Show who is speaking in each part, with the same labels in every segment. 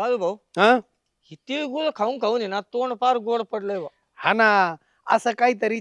Speaker 1: बाळू भाऊ.
Speaker 2: हा?
Speaker 1: ही तिळगुळ खाऊन खाऊन आहे ना तोंड फार गोड पडलंय बा.
Speaker 2: हा ना असं काहीतरी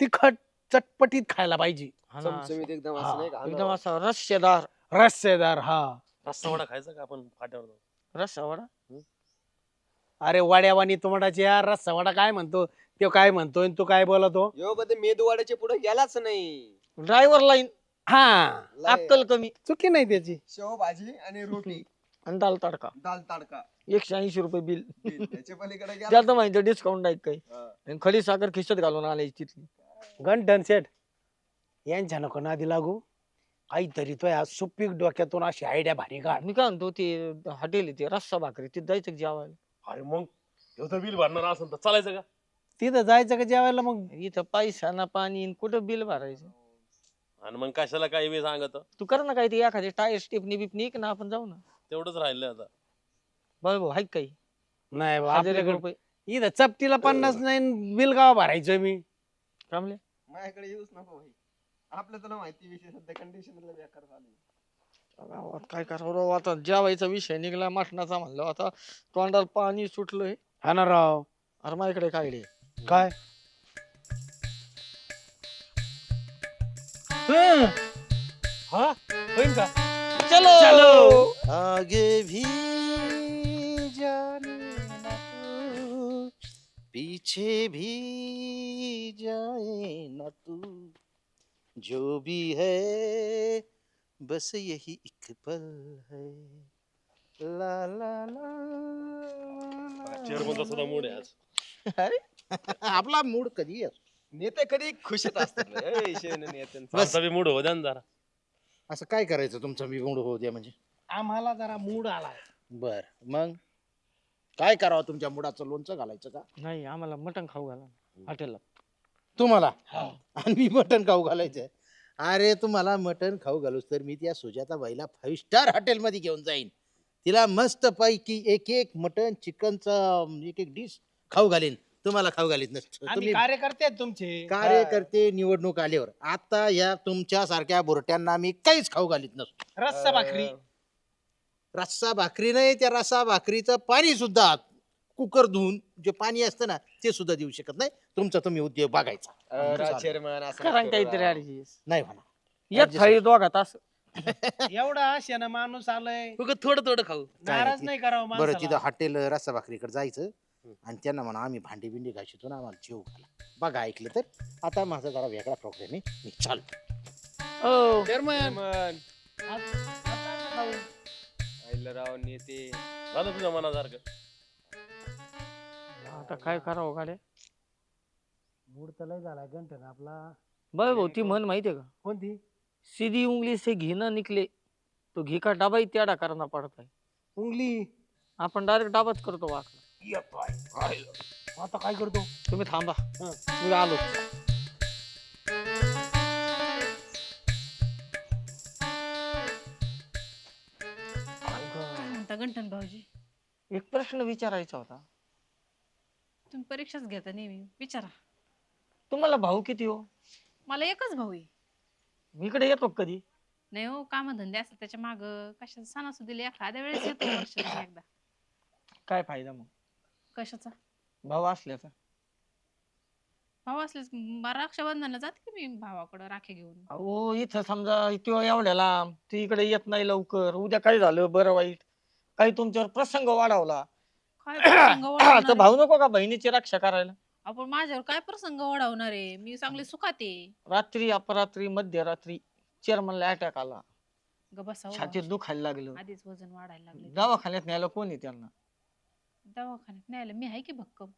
Speaker 2: तिखट चटपटीत खायला पाहिजे.
Speaker 1: हा ना,
Speaker 3: चमचमीत एकदम
Speaker 2: हा,
Speaker 3: असं नाही का?
Speaker 1: एकदम असा रस्सेदार.
Speaker 2: रस्सेदार हा.
Speaker 4: रस्सा वडा खायचा का आपण फाट्यावर जाऊ
Speaker 1: रस्सा वडा
Speaker 2: अरे वाड्यावानी तोंडाचे यार रस्सा वडा काय म्हणतो? तो काय म्हणतोय आणि तू काय बोलतो?
Speaker 3: यो कधी मेदूवाड्याच्या पुढे गेलाच नाही.
Speaker 1: Driver line.
Speaker 2: हा.
Speaker 3: लय.
Speaker 1: अक्कल कमी.
Speaker 2: चुकी नाही त्याची.
Speaker 3: शेव भाजी आणि रोटी.
Speaker 1: आणि दाल तडका.
Speaker 3: दाल तडका.
Speaker 1: एकशे ऐंशी रुपये बिल.
Speaker 3: त्याच्या पलीकडे गेला.
Speaker 1: त्यात माहिती डिस्काउंट नाही काही.
Speaker 3: हा.
Speaker 1: आणि खडी साखर खिशत घालून आले तिथली.
Speaker 2: गंठन सेठ यांच्या नको नादी लागू. काहीतरी तो या सुपीक डोक्यातून अशी आयडिया भारी काढ.
Speaker 1: मी काय म्हणतो ते हॉटेल आहे ते रस्सा भाकरी तिथे जायचं का जेवायला?
Speaker 4: अरे मग तर बिल भरणार असेल तर चालायचं का?
Speaker 2: तिथं जायचं का जेवायला मग?
Speaker 1: इथं पैसा ना पाणी आणि कुठं बिल भरायचं?
Speaker 4: आणि मग कशाला काही वेळ सांगत?
Speaker 1: तू कर ना काही ते एखादी टायर स्टेपनी बिपनी ना आपण जाऊ ना.
Speaker 4: तेवढंच राहिलं आता.
Speaker 1: बरं भाऊ हाय काही?
Speaker 2: नाही बा,
Speaker 1: हजार एक
Speaker 2: आपल्याकडे
Speaker 1: रुपये.
Speaker 2: इथं चपटीला पन्नास नाही बिल गावा भरायचं मी.
Speaker 1: कामले
Speaker 3: माझ्याकडे येऊच नको भाई आपलं तुला माहिती विषय सध्या कंडिशन बेकार चालू आहे.
Speaker 1: गावात काय करावं राव आता जेवायचा विषय निघला मटणाचा म्हणलं आता तोंडाला पाणी सुटलंय.
Speaker 2: हा ना राव.
Speaker 1: अरे माझ्याकडे काय आहे?
Speaker 2: काय? हं. हा? होईन का?
Speaker 1: चलो.
Speaker 2: चलो.
Speaker 5: आगे भी जाने न तू पीछे भी जाए न तू। जो भी है बस यही एक पल है। ला ला ला
Speaker 4: चेअरमनचा सुद्धा मूड आहे आज.
Speaker 1: अरे
Speaker 5: आपला मूड कधी असतो
Speaker 3: नेते कधी खुशीत असतात रे. ए, शेण नेत्यांचं.
Speaker 4: आमचा बी मूड हो द्या ना जरा.
Speaker 5: असं काय करायचं तुमचा मी मूड होऊ द्या म्हणजे?
Speaker 2: आम्हाला जरा मूड आलाय
Speaker 5: बर. मग? काय करावं तुमच्या मुडाचं? लोणचं घालायचं का?
Speaker 1: नाही आम्हाला मटण खाऊ घाला. हॉटेलला.
Speaker 5: तुम्हाला? आणि मी मटण खाऊ घालायचं अरे तुम्हाला मटण खाऊ घालूस तर मी त्या सुजाता बाईला फाईव्ह स्टार हॉटेलमध्ये घेऊन जाईन. तिला मस्त पैकी एक एक मटण चिकनचं एक एक डिश खाऊ घालीन. तुम्हाला खाऊ घालीत नसतं.
Speaker 2: आम्ही
Speaker 5: तुम्ही
Speaker 2: कार्यकर्ते आहेत तुमचे.
Speaker 5: कार्यकर्ते निवडणूक आल्यावर. आता या तुमच्या सारख्या बुरट्यांना मी काहीच खाऊ घालीत नसतो.
Speaker 2: रस्सा भाकरी.
Speaker 5: रस्सा भाकरी नाही त्या रस्सा भाकरीचं पाणी सुद्धा कुकर धुवून जे पाणी असतं ना ते सुद्धा देऊ शकत नाही. तुमचा तुम्ही उद्योग बघायचा.
Speaker 3: चेअरमन
Speaker 1: काहीतरी.
Speaker 5: नाही म्हणा
Speaker 1: एक थाळी दोघा तास
Speaker 2: एवढा आशेनं माणूस आलाय.
Speaker 1: थोडं थोडं खाऊ.
Speaker 2: नाराज नाही करावं
Speaker 5: बरं तिथं
Speaker 2: माणसाला.
Speaker 5: हॉटेल रस्सा भाकरीकडे जायचं. आणि त्यांना म्हणा आम्ही भांडी बिंडी घाशीतो ना आम्हाला जेव घाला. बघा ऐकलं तर आता माझा जरा वेगळा प्रोग्राम आहे. मी चालतो
Speaker 1: ओ.
Speaker 3: चेअरमन राव नेते.
Speaker 4: झालं तुझ्या मनासारखं?
Speaker 1: आता काय करावं गाड्या?
Speaker 2: मूड तर लय झाला गंठन आपला.
Speaker 1: बरं भाऊ ती म्हण माहितीये का?
Speaker 2: कोणती?
Speaker 1: सीधी उंगली से घी ना निकले तो घी का डबा ही त्याडा करना पडता है
Speaker 2: उंगली.
Speaker 1: आपण डायरेक्ट डाबाच करतो वाकला.
Speaker 2: ये पाय. आता काय करतो?
Speaker 1: तुम्ही थांबा.
Speaker 2: हं.
Speaker 1: मी आलो.
Speaker 6: काय म्हणता गंठन भाऊजी.
Speaker 1: एक प्रश्न विचारायचा होता.
Speaker 6: तुम्ही परीक्षाच घेता नेहमी. विचारा.
Speaker 1: तुम्हाला भाऊ किती हो?
Speaker 6: मला एकच भाऊ आहे.
Speaker 1: मी इकडे येतो का कधी?
Speaker 6: नाही हो काम धंदे असतात त्याच्या माग. कशाचा सणासुदीला एखाद्या वेळेस येतो वर्षातून एकदा.
Speaker 1: काय फायदा मग?
Speaker 6: कशाचा?
Speaker 1: भाऊ असल्याचा.
Speaker 6: भाऊ असलेच रक्षाबंधनला जाते की मी भावाकडं राखे घेऊन?
Speaker 1: अहो इथं समजा तो एवढ्या लांब ती इकडे येत नाही लवकर. उद्या काय झालं? बरं वाईट. काही तुमच्यावर प्रसंग वाढवला.
Speaker 6: काय प्रसंग
Speaker 1: तर
Speaker 6: ओढावणार
Speaker 1: भाऊ नको का बहिणीची रक्षा करायला?
Speaker 6: आपण माझ्यावर काय प्रसंग ओढावणार आहे? मी चांगले सुखात.
Speaker 1: रात्री अपरात्री मध्यरात्री चेअरमनला अटॅक आला.
Speaker 6: ग बसावं.
Speaker 1: छातीत दुखायला लागलं.
Speaker 6: आधीच वजन वाढायला लागले.
Speaker 1: दवाखान्यात न्यायला कोणी त्यांना?
Speaker 6: दवाखान्यात. न्यायला मी आहे की भक्कम?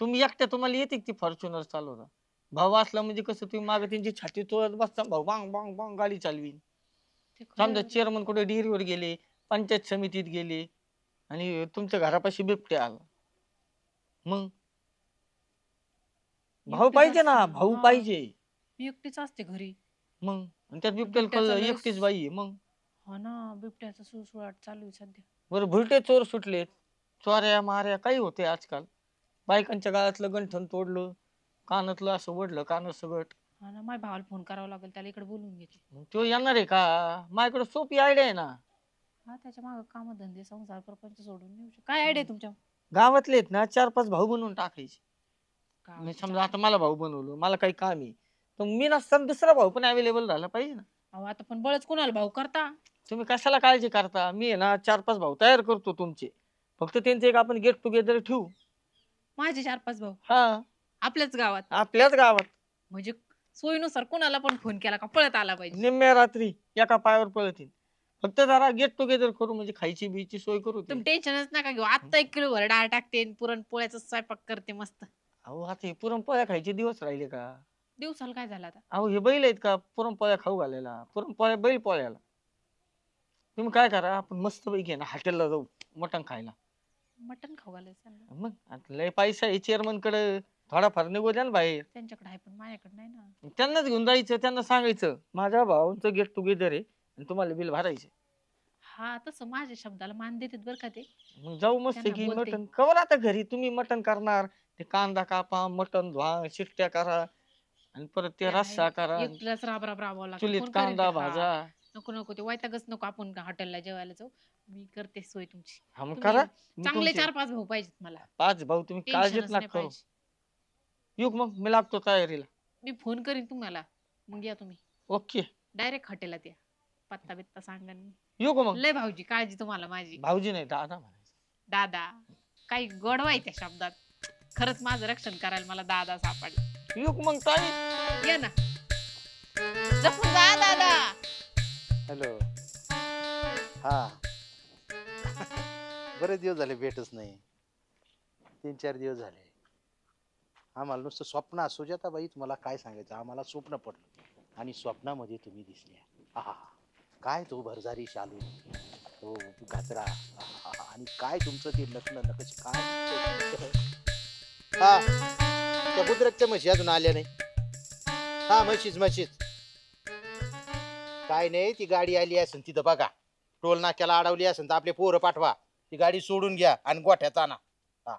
Speaker 1: तुम्ही एकट्या तुम्हाला येते ती फॉर्च्युनर चालवता? भाऊ असला म्हणजे कसं तुम्ही मागे त्यांची छाती तोडत बसता भाऊ बांग बांग बांग गाडी चालवी
Speaker 6: ते खरं
Speaker 1: समजा. चेअरमन कुठे डेअरीवर गेले पंचायत समितीत गेले आणि तुमच्या घरापाशी बिबटे आला. मग? भाऊ
Speaker 6: एकटीच
Speaker 1: पाहिजे ना
Speaker 6: असते.
Speaker 1: भाऊ
Speaker 6: हा.
Speaker 1: पाहिजे.
Speaker 6: मी एकटीच असते घरी.
Speaker 1: मग? आणि त्यात बिबट्याला
Speaker 6: बिबट्याचा
Speaker 1: कळलं
Speaker 6: लयच-
Speaker 1: एकटीच बाई आहे मग?
Speaker 6: हा ना बिबट्याचा सुळसुळाट चालू आहे सध्या.
Speaker 1: बरं भुलटे चोर सुटले चोऱ्या माऱ्या काही होते आजकाल. बायकांच्या गाळातलं गंठन तोडलं कानातलं असं वडलं कान सगट
Speaker 6: हा ना माझ्या भावाला फोन करावा लागेल त्याला इकडे बोलवून घेते.
Speaker 1: मग तो येणार आहे का? माझ्याकडे सोपी आयडिया आहे ना.
Speaker 6: हा त्याच्यामागे काम धंदे संसार प्रपंच सोडून येऊ शकतो. काय आयडिया तुमच्या?
Speaker 1: गावातले आहेत ना चार पाच भाऊ बनवून टाकायचे. मी
Speaker 6: गावाच्या
Speaker 1: समजा आता मला भाऊ बनवलं मला काही काम आहे. तर मी नसताना दुसरा भाऊ पण अवेलेबल झाला पाहिजे ना.
Speaker 6: अहो आता पण बळच कुणाला भाऊ करता?
Speaker 1: तुम्ही कशाला काळजी करता? मी आहे ना चार पाच भाऊ तयार करतो तुमचे. फक्त त्यांचे एक आपण गेट टुगेदर ठेवू.
Speaker 6: माझे चार पाच भाऊ.
Speaker 1: हा.
Speaker 6: आपल्याच गावात.
Speaker 1: आपल्याच गावात.
Speaker 6: म्हणजे सोयीनुसार कुणाला पण फोन केला का पळत आला पाहिजे.
Speaker 1: निम्म्या रात्री एका पायावर पळतील. फक्त जरा गेट टुगेदर करू म्हणजे खायची बीची सोय करू.
Speaker 6: तुम्ही टेन्शनच नका घेऊ. आता एक किलो भर डाळ टाकते पुरणपोळ्याचा स्वयंपाक करते मस्त.
Speaker 1: अहो आता हे पुरणपोळ्या खायचे दिवस राहिले का?
Speaker 6: दिवसाला काय झालं आता?
Speaker 1: अहो हे बैल आहेत का पुरणपोळ्या खाऊ घालायला? पुरणपोळ्या बैल पोळ्याला. तुम्ही काय करा आपण मस्त पैकी ना हॉटेलला जाऊ मटण खायला.
Speaker 6: मटण खाऊ घालायचं त्यांना.
Speaker 1: मग आता लय पैसा आहे चेअरमनकडे थोडाफार निघू द्या ना बाहेर
Speaker 6: त्यांच्याकडे आहे पण माझ्याकडे नाही ना
Speaker 1: त्यांनाच घेऊन जायचं त्यांना सांगायचं माझ्या भावांचं गेट टुगेदर आहे आणि तुम्हाला बिल भरायचे
Speaker 6: हा तसं माझ्या शब्दाला मान देतात बरं का ते
Speaker 1: मग जाऊ मस्त
Speaker 6: त्यांना
Speaker 1: की
Speaker 6: बोलते.
Speaker 1: मटण कवर आता घरी तुम्ही मटण करणार ते कांदा कापा मटण धुवा शिट्ट्या करा आणि परत ते. रस्सा करा
Speaker 6: राब राब राबावं लागतं.
Speaker 1: चुलीत
Speaker 6: कोण करेल
Speaker 1: कांदा?
Speaker 6: हा.
Speaker 1: भाजा
Speaker 6: नको नको ते वैतागच नको आपण हॉटेलला जेवायला जाऊ. मी करते सोय तुमची.
Speaker 1: हा मग
Speaker 6: तुम्ही
Speaker 1: करा. मी
Speaker 6: चांगले
Speaker 1: तुमचे
Speaker 6: चार पाच भाऊ पाहिजेत मला.
Speaker 1: पाच भाऊ तुम्ही काळजीत
Speaker 6: टेन्शनच
Speaker 1: नका
Speaker 6: नाही
Speaker 1: करू.
Speaker 6: पाहिजे.
Speaker 1: येऊ का मग? मी लागतो तयारीला.
Speaker 6: मी फोन करीन तुम्हाला. मग या तुम्ही.
Speaker 1: ओके.
Speaker 6: डायरेक्ट हॉटेलात या. पत्ता बित्ता सांगा
Speaker 1: येऊ का मग?
Speaker 6: लय भाऊजी काळजी तुम्हाला माझी.
Speaker 1: भाऊजी नाही दादा म्हणायचं.
Speaker 6: दादा काही गोडवाय त्या शब्दात. खरंच माझं रक्षण करायला मला दादा सापडला.
Speaker 1: येऊ का मग ताई?
Speaker 6: या ना. जपून जा दादा.
Speaker 5: हॅलो. हा. बरेच दिवस झाले भेटच नाही. तीन चार दिवस झाले. आम्हाला नुसतं स्वप्न सुजाताबाई तुम्हाला काय सांगायचं? आम्हाला स्वप्न पडलं. आणि स्वप्नामध्ये तुम्ही दिसल्या आहा. काय तो भरजारी शालू. तो घातरा. आणि काय तुमचं ते लग्न नकश काय हा. त्या म्हशी अजून आल्या नाही. हा म्हशीच म्हशीच. काय नाही ती गाडी आली असेल तिथं बघा. टोल नाक्याला अडवली असेल तर आपले पोरं पाठवा. ती गाडी सोडून घ्या आणि गोठ्यात आणा. हा.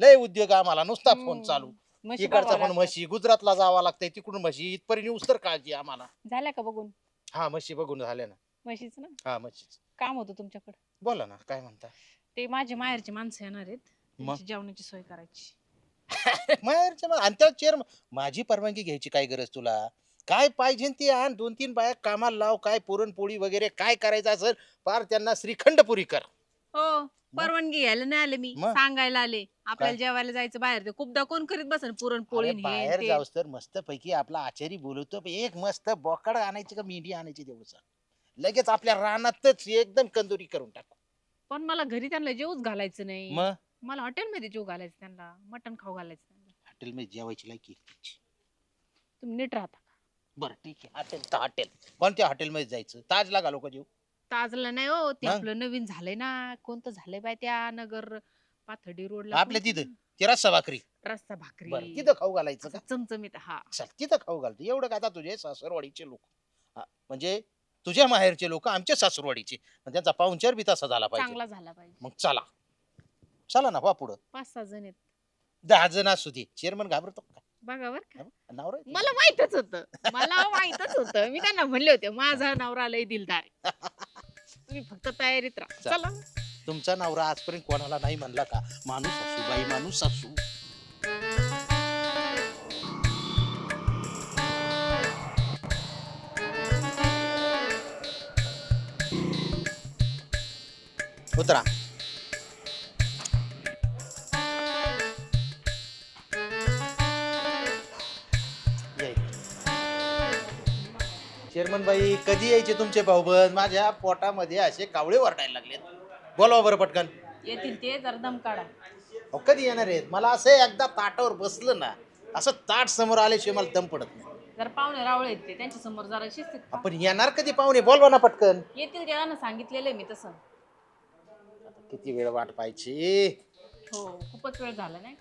Speaker 5: लय उद्योग आम्हाला नुसता फोन. चालू.
Speaker 6: म्हशी
Speaker 5: इकडचा
Speaker 6: बघावं
Speaker 5: पण. म्हशी गुजरातला जावं लागतंय तिकडून म्हशी इथपर्यंत येऊस तर काळजी आम्हाला.
Speaker 6: झाल्या का बघून?
Speaker 5: हा म्हशी बघून झाल्या ना.
Speaker 6: म्हशीच ना?
Speaker 5: हा म्हशीच.
Speaker 6: काम होतं तुमच्याकडे.
Speaker 5: बोला ना काय म्हणता?
Speaker 6: ते माझे माहेरचे माणसं येणार आहेत.
Speaker 5: मग?
Speaker 6: त्यांची जेवणाची सोय करायची.
Speaker 5: माहेरच्या आणि त्या चेअर माझी परवानगी घ्यायची काय गरज तुला? काय पाहिजे ते आण. दोन तीन बाया कामाला लाव काय पुरणपोळी वगैरे काय करायचं असेल पार त्यांना श्रीखंड पुरी कर.
Speaker 6: हो परवानगी घ्यायला नाही आले मी
Speaker 5: मग?
Speaker 6: सांगायला आले. आपल्याला
Speaker 5: काय?
Speaker 6: जेवायला जायचं बाहेर ते खूपदा कोण करीत बसन पुरणपोळी
Speaker 5: अरे
Speaker 6: हे
Speaker 5: बाहेर
Speaker 6: ते.
Speaker 5: जाऊस तर मस्त पैकी आपला आचारी बोलवतो एक मस्त बोकड आणायची का मेंढी आणायची देऊच लगेच आपल्या रानातच एकदम कंदुरी करून टाकू.
Speaker 6: पण मला घरी त्यांना जेवूच घालायचं नाही.
Speaker 5: मग?
Speaker 6: मला हॉटेलमध्ये जेव घालायचं त्यांना मटण खाऊ घालायचं त्यांना.
Speaker 5: हॉटेलमध्ये जेवायची लायकी
Speaker 6: तुम्ही नीट राहता.
Speaker 5: बरं ठीक आहे. हॉटेल तर हॉटेल. कोणत्या हॉटेलमध्ये जायचं? ताजला घालू का जेव
Speaker 6: ताजला नाही हो ते
Speaker 5: मग?
Speaker 6: आपलं नवीन झालंय ना. कोणतं झालंय बाय त्या नगर पाथर्डी रोडला
Speaker 5: आपल्या
Speaker 6: कोणतं?
Speaker 5: तिथं? ते रस्सा भाकरी.
Speaker 6: रस्सा
Speaker 5: बरं
Speaker 6: भाकरी
Speaker 5: तिथं खाऊ घालायचं का?
Speaker 6: असं चमचमीत हा.
Speaker 5: चल तिथं खाऊ घालतो. एवढं का आता तुझे सासरवाडीचे लोक? म्हणजे तुझ्या माहेरचे लोक आमच्या सासरवाडीचे. मग त्यांचा पाहुणचार बी तसा झाला पाहिजे.
Speaker 6: चांगला झाला पाहिजे.
Speaker 5: मग चला. चला ना वा पुढं.
Speaker 6: पाच सहा जण आहेत.
Speaker 5: दहा जण असू दे. चेअरमन घाबरतो का?
Speaker 6: बघा बर का.
Speaker 5: नवरा आहे
Speaker 6: मला माहितच होत. मला माहितच होत. मी त्यांना म्हणले होते माझा नवरा लय दिलदार आहे. तुम्ही फक्त तयारीत राहा.
Speaker 5: चल.
Speaker 6: चला.
Speaker 5: तुमचा नवरा आजपर्यंत कोणाला नाही म्हणला का? माणूस असू बाई माणूस असू. उतरा. चेअरमन बाई कधी यायचे तुमचे भाऊबंद माझ्या पोटामध्ये असे कावळे वरडायला लागलेत. बोलवा बरं पटकन.
Speaker 6: येतील ते जरा दम काढा.
Speaker 5: अहो, कधी येणार आहेत? मला असं एकदा ताटावर बसलं ना असं ताट समोर आल्याशिवाय मला दम पडत नाही.
Speaker 6: जर पाहुणे रावळे आहेत ते त्यांच्यासमोर जरा शिस्तीत खा.
Speaker 5: आपण येणार कधी पाहुणे? बोलवा ना पटकन.
Speaker 6: येतील त्यांना सांगितलेलं मी तसं.
Speaker 5: आता किती वेळ वाट पाहिजे
Speaker 6: हो खूपच वेळ झाला नाही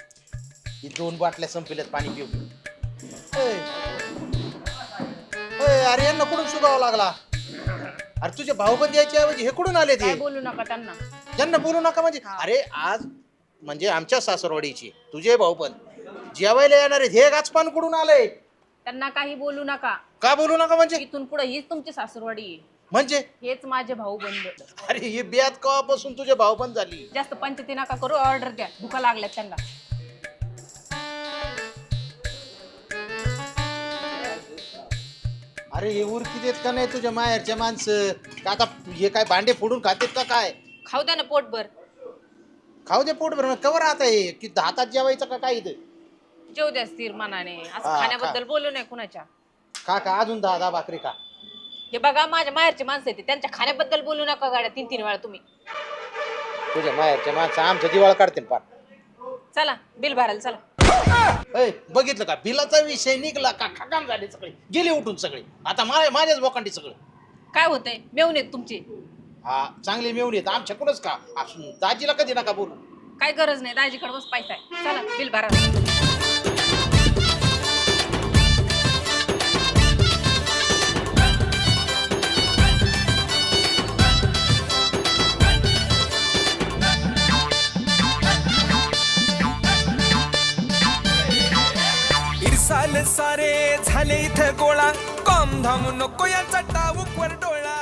Speaker 5: ही दोन बाटल्या संपल्यात पाणी पिऊ अरे यांना कुठून सुगावा लागला? अरे तुझे भाऊबंद यायच्या ऐवजी हे कुठून आले ते?
Speaker 6: काय बोलू नका त्यांना.
Speaker 5: ज्यांना बोलू नका म्हणजे? अरे आज म्हणजे आमच्या सासरवाडीची तुझे भाऊबंद. जेवायला येणार हे गाचपान कुठून आलंय?
Speaker 6: त्यांना काही बोलू नका.
Speaker 5: का बोलू नका म्हणजे?
Speaker 6: इथून पुढे हीच तुमची सासूरवाडी आहे.
Speaker 5: म्हणजे?
Speaker 6: हेच माझे भाऊ बंद
Speaker 5: अरे हे बियात कवापासून तुझे भावबंद झाली?
Speaker 6: जास्त पंचायती नका करू ऑर्डर द्या. भुका लागल्यात त्यांना.
Speaker 5: अरे हे उरकी देत का नाही तुझ्या माहेरच्या माणसं? का आता हे काय भांडे फोडून खातेत का काय?
Speaker 6: खाऊ द्या ना पोटभर.
Speaker 5: खाऊ दे पोट भरून कवर आता हे? की हातात जेवायचं का काय इथं?
Speaker 6: जेव द्या स्थिर मनाने. असं
Speaker 5: हा,
Speaker 6: खाण्याबद्दल बोलू नये कुणाच्या.
Speaker 5: का का अजून दहा दहा भाकरी का
Speaker 6: हे बघा माझ्या माहेरचे माणसं येते त्यांच्या खाण्याबद्दल बोलू नका गाड्या तीन तीन वेळा तुम्ही.
Speaker 5: तुझ्या माहेरच्या माणसं आमचं दिवाळ काढतील पार.
Speaker 6: चला बिल भरायला चला.
Speaker 5: ऐ, बघितलं का? बिलाचा विषय निघला का? खकाम झाले सगळे. गेले उठून सगळे. आता माझ्या माझ्याच बोकांडी सगळं.
Speaker 6: काय होतंय? मेवून येत तुमचे.
Speaker 5: हा चांगले मिळून येत आमच्याकडूनच का? असून दाजीला कधी नका बोलू.
Speaker 6: काय गरज नाही. दाजीकडे बस पैसा आहे. चला बिल भरा.
Speaker 7: गोळा कॉम धाम नको या चटाऊक वर डोळा.